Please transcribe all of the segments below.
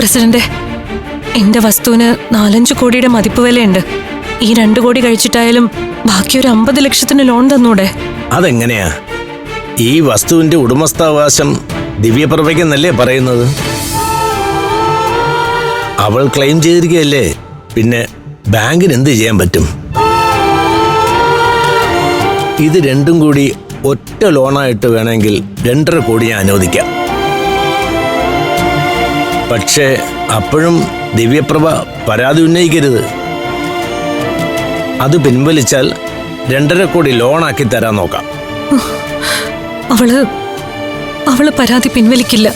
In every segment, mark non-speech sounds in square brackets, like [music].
President എന്റെ വസ്തുവിന് നാലഞ്ച് കോടിയുടെ മതിപ്പ് വിലയുണ്ട്. ഈ രണ്ടു കോടി കഴിച്ചിട്ടായാലും ബാക്കി ഒരു അമ്പത് ലക്ഷത്തിന് ലോൺ തന്നൂടെ? അതെങ്ങനെയാ? ഈ വസ്തുവിന്റെ ഉടമസ്ഥാവകാശം ദിവ്യപ്രഭയ്ക്കെന്നല്ലേ പറയുന്നത്? അവൾ ക്ലെയിം ചെയ്തിരിക്കുകയല്ലേ? പിന്നെ ബാങ്കിന് എന്ത് ചെയ്യാൻ പറ്റും? ഇത് രണ്ടും കൂടി ഒറ്റ ലോണായിട്ട് വേണമെങ്കിൽ രണ്ടര കോടി ഞാൻ അനുവദിക്കാം. പക്ഷേ അപ്പോഴും ദിവ്യപ്രഭ പരാതി ഉന്നയിക്കരുത്. അത് പിൻവലിച്ചാൽ രണ്ടര കോടി ലോണാക്കി തരാൻ നോക്കാം. അവൾ അവൾ പരാതി പിൻവലിക്കില്ല.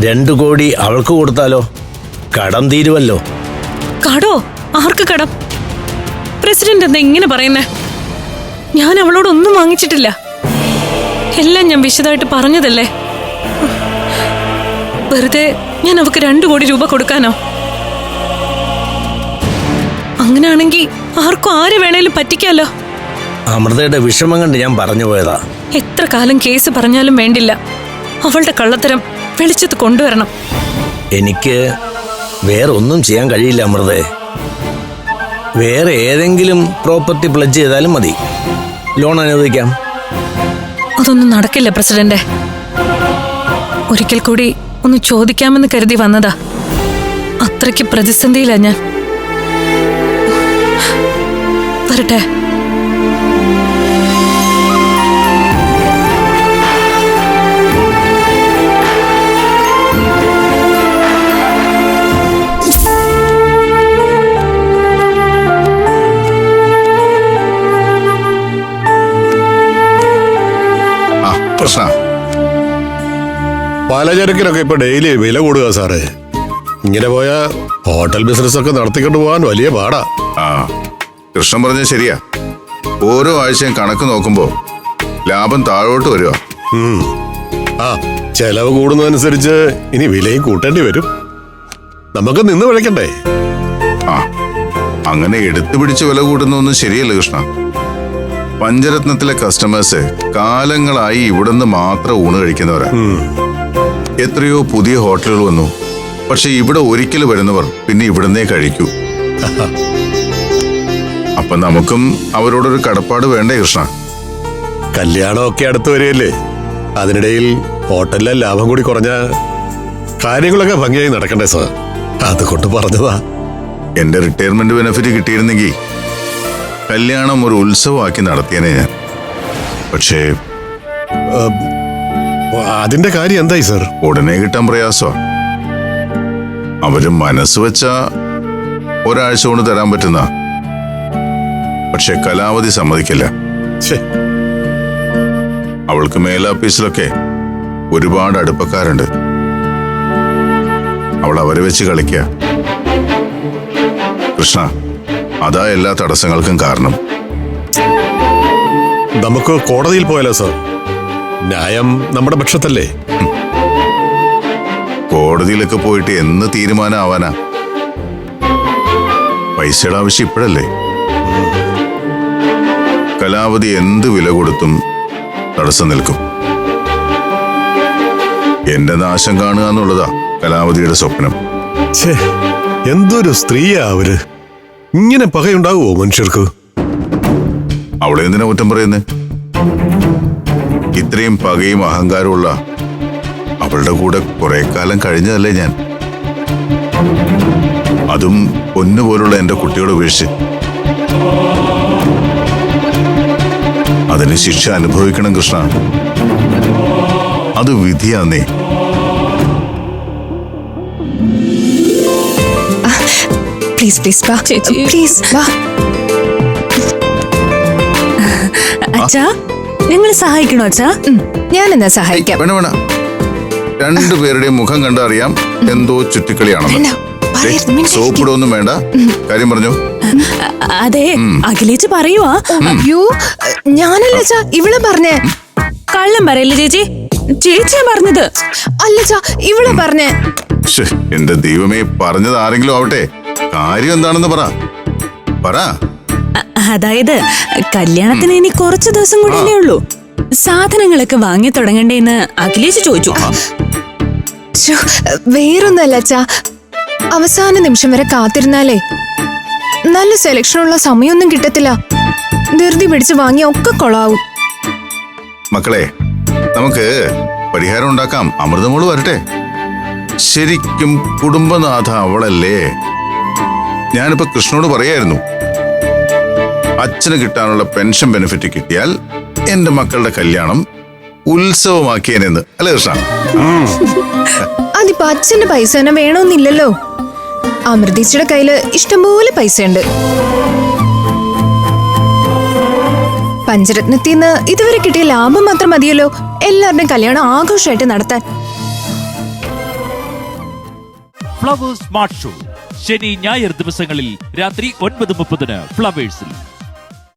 രണ്ടു കോടി അവൾക്ക് കൊടുത്താലോ? കടം തീരുവല്ലോ. കടോ? ആർക്ക് കടം? പ്രസിഡന്റ് എന്താ ഇങ്ങനെ പറയുന്നേ? ഞാൻ അവളോട് ഒന്നും വാങ്ങിച്ചിട്ടില്ല. എല്ലാം ഞാൻ വിശദമായിട്ട് പറഞ്ഞതല്ലേ? വെറുതെ ഞാൻ അവക്ക് രണ്ടു കോടി രൂപ കൊടുക്കാനോ? അങ്ങനെയാണെങ്കിൽ ആർക്കും ആരെ വേണേലും പറ്റിക്കാലോ? അമൃതയുടെ വിഷമം കണ്ട് ഞാൻ പറഞ്ഞു പോയതാ. എത്ര കാലം കേസ് പറഞ്ഞാലും വേണ്ടില്ല. അവളുടെ കള്ളത്തരം വെളിച്ചത്ത് കൊണ്ടുവരണം. എനിക്ക് വേറെ ഒന്നും ചെയ്യാൻ കഴിയില്ല അമൃതേ. വേറെ ഏതെങ്കിലും പ്രോപ്പർട്ടി പ്ലജ് ചെയ്താലും മതി. ലോൺ അനുവദിക്കാം. അതൊന്നും നടക്കില്ല പ്രസിഡന്റ് ഒരിക്കൽ കൂടി ഒന്ന് ചോദിക്കാമെന്ന് കരുതി വന്നതാ. അത്രയ്ക്ക് പ്രതിസന്ധിയിലാ ഞാൻ. വരട്ടെ. കൃഷ്ണ പലചരക്കിനൊക്കെ ഇപ്പൊ ഡെയിലി വില കൂടുക സാറേ. ഇങ്ങനെ പോയാ ഹോട്ടൽ ബിസിനസ് ഒക്കെ നടത്തിക്കൊണ്ട് പോകാൻ വലിയ പാടാ. ആ കൃഷ്ണൻ പറഞ്ഞ ശരിയാ. ഓരോ ആഴ്ചയും കണക്ക് നോക്കുമ്പോ ലാഭം താഴോട്ട് വരുവാ ഉം. ആ ചെലവ് കൂടുന്നതനുസരിച്ച് ഇനി വിലയും കൂട്ടേണ്ടി വരും. നമുക്ക് നിന്ന് വിളിക്കണ്ടേ ആ അങ്ങനെ എടുത്തു പിടിച്ച് വില കൂട്ടുന്നൊന്നും ശരിയല്ല കൃഷ്ണ. പഞ്ചരത്നത്തിലെ കസ്റ്റമേഴ്സ് കാലങ്ങളായി ഇവിടുന്ന് മാത്രം ഊണ് കഴിക്കുന്നവരാ. എത്രയോ പുതിയ ഹോട്ടലുകൾ വന്നു. പക്ഷെ ഇവിടെ ഒരിക്കൽ വരുന്നവർ പിന്നെ ഇവിടുന്നേ കഴിക്കൂ. [laughs] അപ്പൊ നമുക്കും അവരോടൊരു കടപ്പാട് വേണ്ടേ കൃഷ്ണ? കല്യാണമൊക്കെ അടുത്ത് വരികയല്ലേ? അതിനിടയിൽ ഹോട്ടലിലെ ലാഭം കൂടി കുറഞ്ഞ കാര്യങ്ങളൊക്കെ ഭംഗിയായി നടക്കണ്ടേ സാർ? അതുകൊണ്ട് പറഞ്ഞതാ. എന്റെ റിട്ടയർമെന്റ് ബെനഫിറ്റ് കിട്ടിയിരുന്നെങ്കിൽ കല്യാണം ഒരു ഉത്സവമാക്കി നടത്തിയനെ ഞാൻ. പക്ഷേ അതിന്റെ കാര്യം എന്തായി സർ? ഉടനെ കിട്ടാൻ പ്രയാസോ അവർ മനസ്സ് വെച്ച ഒരാഴ്ച കൊണ്ട് തരാൻ പറ്റുന്ന. പക്ഷെ കലാവധി സമ്മതിക്കില്ല. അവൾക്ക് മേലാപ്പീസിലൊക്കെ ഒരുപാട് അടുപ്പക്കാരുണ്ട്. അവൾ അവരെ വെച്ച് കളിക്കുക കൃഷ്ണ അതാ എല്ലാ തടസ്സങ്ങൾക്കും കാരണം. നമുക്ക് കോടതിയിൽ പോയാലോ സാർ? ന്യായം നമ്മുടെ പക്ഷത്തല്ലേ? കോടതിയിലൊക്കെ പോയിട്ട് എന്ന് തീരുമാനമാവാനാ? പൈസയുടെ ആവശ്യം ഇപ്പോഴല്ലേ? കലാവധി എന്ത് വില കൊടുത്തും തടസ്സം നിൽക്കും. എന്റെ നാശം കാണുക എന്നുള്ളതാ കലാവധിയുടെ സ്വപ്നം. എന്തൊരു സ്ത്രീയാ അവർ. ഇങ്ങനെ പകയുണ്ടാവുമോ മനുഷ്യർക്ക്? അവിടെ എന്തിനാ കുറ്റം പറയുന്നേ? ഇത്രയും പകയും അഹങ്കാരമുള്ള അവളുടെ കൂടെ കുറെ കാലം കഴിഞ്ഞതല്ലേ ഞാൻ? അതും പൊന്നുപോലുള്ള എന്റെ കുട്ടിയോട് ഉപേക്ഷിച്ച്. അതിന് ശിക്ഷ അനുഭവിക്കണം കൃഷ്ണ. അത് വിധിയാന്നേ. പ്ലീസ് പ്ലീസ് വാ. പ്ലീസ് വാ. അച്ഛാ. നിങ്ങൾ സഹായിക്കണോ അച്ഛാ? ഞാൻ എന്നാ സഹായിക്കാം. വേണ വേണ. രണ്ടുപേരുടെയും മുഖം കണ്ടറിയാം എന്തോ ചുറ്റിക്കളിയാണെന്ന്. സോപ്പിടൊന്നും വേണ്ട. കാര്യം പറഞ്ഞു? അതെ അഖിലേച്ച് പറയുവാ. അയ്യോ ഞാനല്ല ഇവിടെ ഇവളെ പറഞ്ഞേ. കള്ളം പറയല്ലേ ചേച്ചി? ചേച്ചിയാ പറഞ്ഞത്. അല്ല ഇവിടെ ഇവളെ പറഞ്ഞേ. എന്റെ ദൈവമേ പറഞ്ഞത് ആരെങ്കിലും ആവട്ടെ? കാര്യം എന്താണെന്ന് പറ. പറ. അതായത് കല്യാണത്തിന് ഇനി കുറച്ച് ദിവസം കൂടിയല്ലേ ഉള്ളൂ. സാധനങ്ങളൊക്കെ വാങ്ങി തുടങ്ങണ്ടേന്ന് അഖിലേഷ് ചോദിച്ചു. ശ്ശോ, വേറൊന്നല്ല അച്ഛാ. അവസാന നിമിഷം വരെ കാത്തിരുന്നാലേ. നല്ല സെലക്ഷൻ ഉള്ള സമയമൊന്നും കിട്ടത്തില്ല. ധൃതി പിടിച്ച് വാങ്ങിയ ഒക്കെ കൊളാവും. മക്കളെ നമുക്ക് പരിഹാരം ഉണ്ടാക്കാം. അമൃതമോൾ വരട്ടെ. ശരിക്കും കുടുംബനാഥ അവളല്ലേ? ഞാനിപ്പോ കൃഷ്ണനോട് പറയായിരുന്നു. അച്ഛന് കിട്ടാനുള്ള പെൻഷൻ ബെനിഫിറ്റ് കിട്ടിയാൽ എന്റെ മക്കളുടെ കല്യാണം ഉത്സവമാക്കിയെന്ന് അല്ലേ കൃഷ്ണ? അതിപ്പോ അച്ഛന്റെ പൈസ തന്നെ വേണമെന്നില്ലല്ലോ അമൃതീച്ചയുടെ കയ്യിൽ ഇഷ്ടംപോലെ പൈസ ഉണ്ട് പഞ്ചരത്നത്തിൽ നിന്ന് ഇതുവരെ കിട്ടിയ ലാഭം മാത്രം മതിയല്ലോ എല്ലാവരുടെയും കല്യാണം ആഘോഷമായിട്ട് നടത്താൻ. ഫ്ലവേഴ്സ് സ്മാർട്ട് ഷോ ശനി ഞായർ ദിവസങ്ങളിൽ രാത്രി ഒൻപത് മുപ്പതിന് ഫ്ലവേഴ്സിൽ